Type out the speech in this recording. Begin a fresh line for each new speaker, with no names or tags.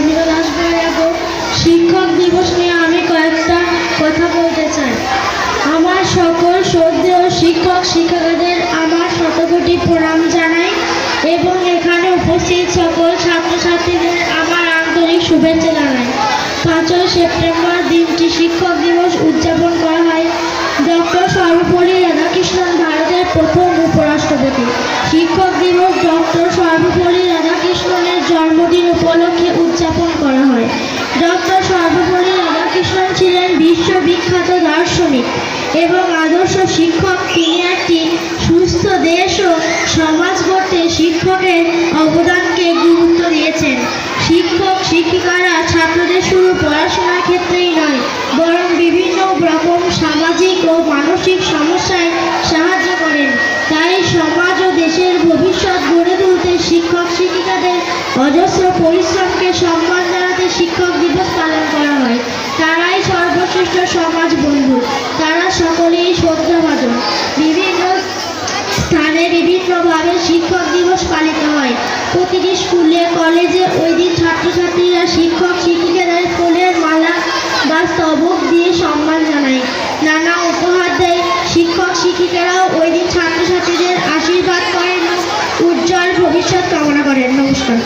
রাধিকা দাস বড়াবো শিক্ষক দিবস নিয়ে আমি কয়েকটা কথা বলতে চাই। আমার সকল শ্রদ্ধেয় শিক্ষক, শিক্ষিকাদের আমার শতকোটি প্রণাম জানাই এবং এখানে উপস্থিত সকল ছাত্রছাত্রীদের আমার আন্তরিক শুভেচ্ছা জানাই। পাঁচই সেপ্টেম্বর দিনটি শিক্ষক দিবস উদযাপন করা হয়। ডক্টর সর্বপল্লী রাধাকৃষ্ণন ভারতের প্রথম উপরাষ্ট্রপতি। শিক্ষক দিবস ডক্টর সর্বপল্লী রাধাকৃষ্ণনের এবং আদর্শ শিক্ষক তিনি একটি সুস্থ দেশ ও সমাজ গড়তে শিক্ষকের অবদানকে গুরুত্ব দিয়েছেন। শিক্ষক, শিক্ষিকারা ছাত্রদের শুধু পড়াশোনার ক্ষেত্রেই নয়, বরং বিভিন্ন রকম সামাজিক ও মানসিক সমস্যায় সাহায্য করেন। তাই সমাজ ও দেশের ভবিষ্যৎ গড়ে তুলতে শিক্ষক, শিক্ষিকাদের অজস্র পরিশ্রমকে সম্মান জানাতে শিক্ষক দিবস পালন করা হয়। তারাই সর্বশ্রেষ্ঠ সমাজ বন্ধু। স্কুলে, কলেজে ওই দিন ছাত্রছাত্রীরা শিক্ষক শিক্ষিকাদের ফুলের মালা বা স্তবক দিয়ে সম্মান জানায়। নানা উপহার দেয় শিক্ষক, শিক্ষিকারাও ওই দিন ছাত্রছাত্রীদের আশীর্বাদ করেন, উজ্জ্বল ভবিষ্যৎ কামনা করেন। নমস্কার।